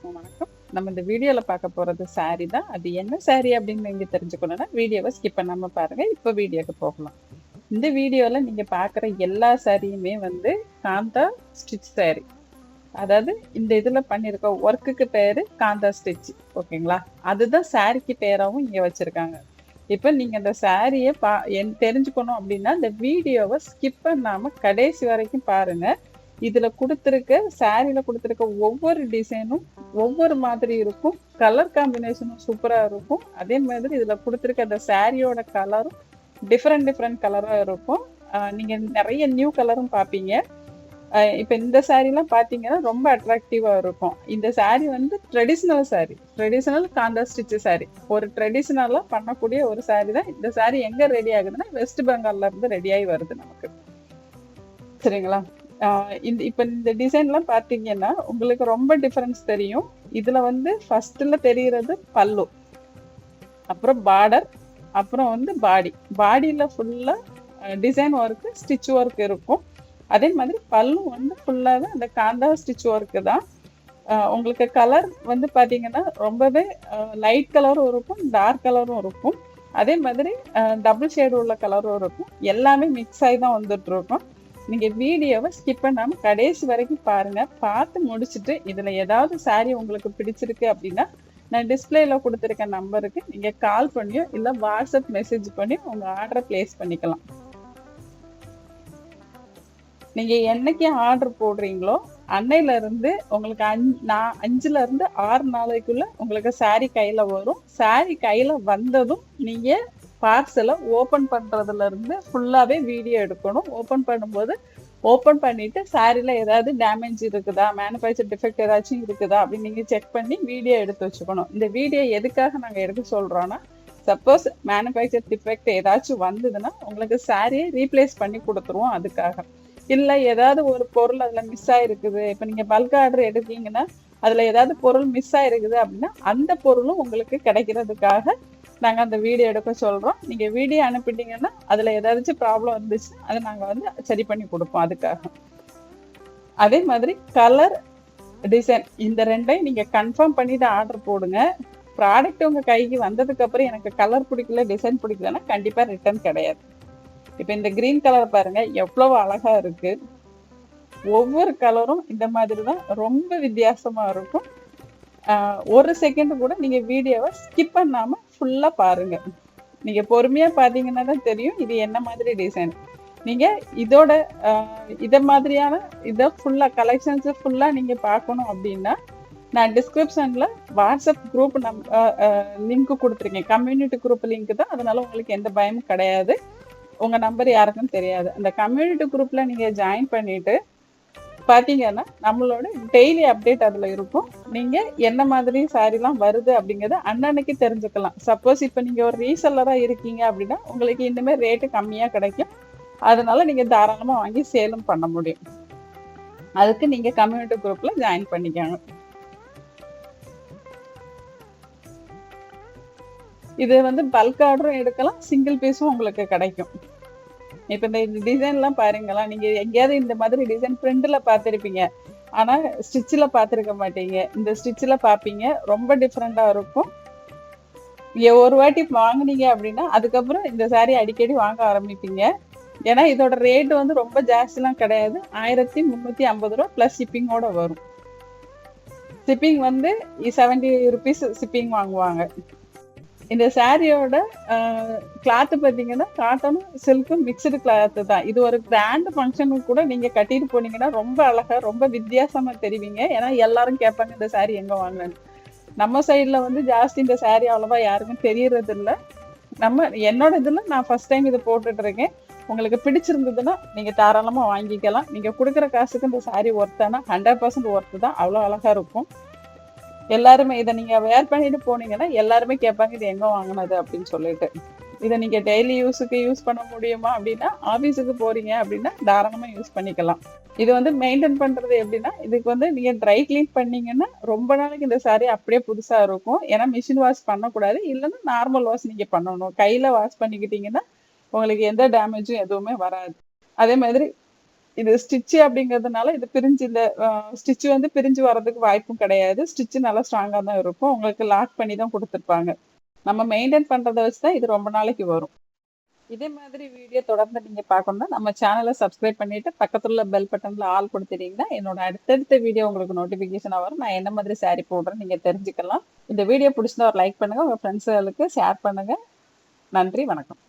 எல்லாருக்கும் வணக்கம். நம்ம இந்த வீடியோல பார்க்க போறது சாரி தான். அது என்ன சாரி அப்படின்னு நீங்க தெரிஞ்சுக்கணும்னா வீடியோவை ஸ்கிப் பண்ணாம பாருங்க. இப்போ வீடியோக்கு போகலாம். இந்த வீடியோல நீங்க பார்க்குற எல்லா சாரியுமே வந்து காந்தா ஸ்டிச் சாரி அதாவது இந்த இதுல பண்ணியிருக்க ஒர்க்குக்கு பேரு காந்தா ஸ்டிச் ஓகேங்களா? அதுதான் சாரிக்கு பேராவும் இங்க வச்சிருக்காங்க. இப்போ நீங்க இந்த சாரியை பா என் தெரிஞ்சுக்கணும் அப்படின்னா இந்த வீடியோவை ஸ்கிப் பண்ணாம கடைசி வரைக்கும் பாருங்க. இதுல கொடுத்துருக்க சாரியில கொடுத்துருக்க ஒவ்வொரு டிசைனும் ஒவ்வொரு மாதிரி இருக்கும். கலர் காம்பினேஷனும் சூப்பரா இருக்கும். அதே மாதிரி இதுல கொடுத்துருக்க அந்த சாரியோட கலரும் டிஃப்ரெண்ட் டிஃப்ரெண்ட் கலரா இருக்கும். நீங்கள் நீங்க நிறைய நியூ கலரும் பார்ப்பீங்க இப்போ இந்த சாரீலாம் பார்த்தீங்கன்னா ரொம்ப அட்ராக்டிவாக இருக்கும். இந்த saree வந்து traditional saree. Traditional kantha stitch saree. ஒரு ட்ரெடிஷ்னலாக பண்ணக்கூடிய ஒரு saree தான். இந்த saree எங்கே ரெடி ஆகுதுன்னா வெஸ்ட் பெங்கால்ல இருந்து ரெடி ஆகி வருது நமக்கு. சரிங்களா? இந்த இப்ப இந்த டிசைன்லாம் பார்த்தீங்கன்னா உங்களுக்கு ரொம்ப டிஃபரன்ஸ் தெரியும். இதுல வந்து ஃபர்ஸ்ட்ல தெரிகிறது பல்லு. அப்புறம் பார்டர் அப்புறம் வந்து பாடி பாடியில் ஃபுல்லாக டிசைன் ஒர்க்கு ஸ்டிச் ஒர்க் இருக்கும். அதே மாதிரி பல்லும் வந்து ஃபுல்லாகவே அந்த காந்தா ஸ்டிச் ஒர்க்கு தான். உங்களுக்கு கலர் வந்து பார்த்தீங்கன்னா ரொம்பவே லைட் கலரும் இருக்கும் டார்க் கலரும் இருக்கும். அதே மாதிரி டபுள் ஷேடு உள்ள கலரும் இருக்கும். எல்லாமே மிக்ஸ் ஆகி தான் வந்துட்டு இருக்கும். நீங்க வீடியோவை ஸ்கிப் பண்ணாம கடைசி வரைக்கும் பாருங்க. பார்த்து முடிச்சுட்டு இதுல ஏதாவது saree உங்களுக்கு பிடிச்சிருக்கு அப்படின்னா நான் டிஸ்பிளேல கொடுத்துருக்க நம்பருக்கு நீங்க கால் பண்ணியோ இல்ல வாட்ஸ்அப் மெசேஜ் பண்ணி உங்க ஆர்டரை பிளேஸ் பண்ணிக்கலாம். நீங்க என்னைக்கு ஆர்டர் போடுறீங்களோ அன்னையில இருந்து உங்களுக்கு அஞ்சு நான் அஞ்சுல இருந்து ஆறு நாளைக்குள்ள உங்களுக்கு saree கையில வரும். saree கையில வந்ததும் நீங்க பார்சலை ஓப்பன் பண்றதுல இருந்து வீடியோ எடுக்கணும். ஓப்பன் பண்ணும்போது ஓப்பன் பண்ணிட்டு சாரியில் ஏதாவது டேமேஜ் இருக்குதா? மேனுஃபேக்சர் டிஃபெக்ட் ஏதாச்சும் இருக்குதா? அப்படின்னு நீங்கள் செக் பண்ணி வீடியோ எடுத்து வச்சுக்கணும். இந்த வீடியோ எதுக்காக நாங்கள் எடுக்க சொல்கிறோன்னா சப்போஸ் மேனுஃபேக்சர் டிஃபெக்ட் ஏதாச்சும் வந்ததுன்னா உங்களுக்கு சாரியை ரீப்ளேஸ் பண்ணி கொடுத்துருவோம் அதுக்காக. இல்லை ஏதாவது ஒரு பொருள் அதில் மிஸ் ஆகிருக்குது இப்போ நீங்கள் பல்க் ஆர்டர் எடுத்தீங்கன்னா அதில் ஏதாவது பொருள் மிஸ் ஆகிருக்குது அப்படின்னா அந்த பொருளும் உங்களுக்கு கிடைக்கிறதுக்காக நாங்கள் அந்த வீடியோ எடுக்க சொல்கிறோம் நீங்கள் வீடியோ அனுப்பிட்டீங்கன்னா அதில் ஏதாச்சும் ப்ராப்ளம் இருந்துச்சு அதை நாங்கள் வந்து சரி பண்ணி கொடுப்போம் அதுக்காக. அதே மாதிரி கலர் டிசைன் இந்த ரெண்டையும் நீங்கள் கன்ஃபார்ம் பண்ணிட்டு ஆர்டர் போடுங்க. ப்ராடக்ட் உங்கள் கைக்கு வந்ததுக்கப்புறம் எனக்கு கலர் பிடிக்கல டிசைன் பிடிக்கலன்னா கண்டிப்பாக ரிட்டர்ன் கிடையாது. இப்போ இந்த க்ரீன் கலர் பாருங்கள் எவ்வளோ அழகாக இருக்குது ஒவ்வொரு கலரும் இந்த மாதிரி தான் ரொம்ப வித்தியாசமாக இருக்கும். ஒரு செகண்ட் கூட நீங்கள் வீடியோவை ஸ்கிப் பண்ணாமல் ஃபுல்லாக பாருங்க. நீங்கள் பொறுமையாக பார்த்தீங்கன்னா தான் தெரியும் இது என்ன மாதிரி டிசைன் நீங்கள் இதோட இதை மாதிரியான இதை ஃபுல்லாக கலெக்ஷன்ஸை ஃபுல்லாக நீங்கள் பார்க்கணும் அப்படின்னா நான் டிஸ்கிரிப்ஷனில் வாட்ஸ்அப் குரூப் நம் லிங்க் கொடுத்துருக்கேன். கம்யூனிட்டி குரூப் லிங்க் தான். அதனால் உங்களுக்கு எந்த பயமும் கிடையாது. உங்கள் நம்பர் யாருக்கும் தெரியாது. அந்த கம்யூனிட்டி குரூப்பில் நீங்கள் ஜாயின் பண்ணிவிட்டு பார்த்தீங்கன்னா நம்மளோட டெய்லி அப்டேட் அதில் இருக்கும். நீங்கள் என்ன மாதிரி சாரிலாம் வருது அப்படிங்கிறத அன்னன்னைக்கு தெரிஞ்சுக்கலாம். சப்போஸ் இப்போ நீங்கள் ஒரு ரீசெல்லராக இருக்கீங்க அப்படின்னா உங்களுக்கு இன்னுமே ரேட்டு கம்மியாக கிடைக்கும். அதனால நீங்கள் தாராளமாக வாங்கி சேலும் பண்ண முடியும். அதுக்கு நீங்கள் கம்யூனிட்டி குரூப்பில் ஜாயின் பண்ணிக்கோங்க இது வந்து பல்க் ஆர்டரும் எடுக்கலாம் சிங்கிள் பீஸும் உங்களுக்கு கிடைக்கும். இப்ப இந்த டிசைன்லாம் பாருங்களா நீங்க எங்கேயாவது இந்த மாதிரி டிசைன் பிரிண்ட்ல பார்த்துருப்பீங்க. ஆனா ஸ்டிச்சில் பார்த்துருக்க மாட்டீங்க. இந்த ஸ்டிச்சில் பார்ப்பீங்க. ரொம்ப டிஃப்ரெண்ட்டாக இருக்கும். ஒரு வாட்டி வாங்குனீங்க அப்படின்னா அதுக்கப்புறம் இந்த சாரீ அடிக்கடி வாங்க ஆரம்பிப்பீங்க. ஏன்னா இதோட ரேட் வந்து ரொம்ப ஜாஸ்திலாம் கிடையாது. ஆயிரத்தி முந்நூற்றி ஐம்பது ரூபா ப்ளஸ் ஷிப்பிங்கோட வரும். ஷிப்பிங் வந்து செவன்டி ருபீஸ் ஷிப்பிங் வாங்குவாங்க. இந்த சாரியோட கிளாத்து பார்த்தீங்கன்னா காட்டனும் சில்க்கும் மிக்சடு கிளாத்து தான். இது ஒரு கிராண்ட் ஃபங்க்ஷனுக்கு கூட நீங்கள் கட்டிட்டு போனீங்கன்னா ரொம்ப அழகாக ரொம்ப வித்தியாசமாக தெரிவிங்க. ஏன்னா எல்லாரும் கேட்பாங்க இந்த சாரி எங்கே வாங்கினேன்னு நம்ம சைடில் வந்து ஜாஸ்தி இந்த சாரி அவ்வளோவா யாருக்கும் தெரியறது இல்லை நம்ம என்னோட இதில் நான் ஃபர்ஸ்ட் டைம் இதை போட்டுட்டு இருக்கேன். உங்களுக்கு பிடிச்சிருந்ததுன்னா நீங்கள் தாராளமாக வாங்கிக்கலாம். நீங்கள் கொடுக்குற காசுக்கு இந்த சாரி ஒர்த்தானா ஹண்ட்ரட் பர்சன்ட் ஒர்த்து தான். அவ்வளோ அழகாக இருக்கும். எல்லாருமே இதை நீங்க வேர் பண்ணிட்டு போனீங்கன்னா எல்லாருமே கேட்பாங்க இது எங்க வாங்கினது அப்படின்னு சொல்லிட்டு. இதை நீங்க டெய்லி யூஸுக்கு யூஸ் பண்ண முடியுமா அப்படின்னா ஆபீஸுக்கு போறீங்க அப்படின்னா தாராளமா யூஸ் பண்ணிக்கலாம். இது வந்து மெயின்டைன் பண்றது எப்படின்னா இதுக்கு வந்து நீங்க ட்ரை க்ளீன் பண்ணீங்கன்னா ரொம்ப நாளைக்கு இந்த சாரீ அப்படியே புதுசா இருக்கும். ஏன்னா மிஷின் வாஷ் பண்ணக்கூடாது. இல்லைன்னா நார்மல் வாஷ் நீங்க பண்ணணும். கையில வாஷ் பண்ணிக்கிட்டீங்கன்னா உங்களுக்கு எந்த டேமேஜும் எதுவுமே வராது. அதே மாதிரி இது ஸ்டிச்சு அப்படிங்கிறதுனால இது பிரிஞ்சு இந்த ஸ்டிச்சு வந்து பிரிஞ்சு வர்றதுக்கு வாய்ப்பும் கிடையாது. ஸ்டிச்சு நல்லா ஸ்ட்ராங்காக தான் இருக்கும். உங்களுக்கு லாக் பண்ணி தான் கொடுத்துருப்பாங்க. நம்ம மெயின்டைன் பண்ணுறத வச்சு தான் இது ரொம்ப நாளைக்கு வரும். இதே மாதிரி வீடியோ தொடர்ந்து நீங்கள் பார்க்கணும்னா நம்ம சேனலை சப்ஸ்கிரைப் பண்ணிவிட்டு பக்கத்தில் உள்ள பெல் பட்டனில் ஆல் கொடுத்துட்டீங்கன்னா என்னோட அடுத்தடுத்த வீடியோ உங்களுக்கு நோட்டிஃபிகேஷனாக வரும். நான் என்ன மாதிரி சாரி போடுறேன் நீங்கள் தெரிஞ்சுக்கலாம். இந்த வீடியோ பிடிச்சிருந்தா ஒரு லைக் பண்ணுங்கள் உங்கள் ஃப்ரெண்ட்ஸுகளுக்கு ஷேர் பண்ணுங்கள் நன்றி வணக்கம்.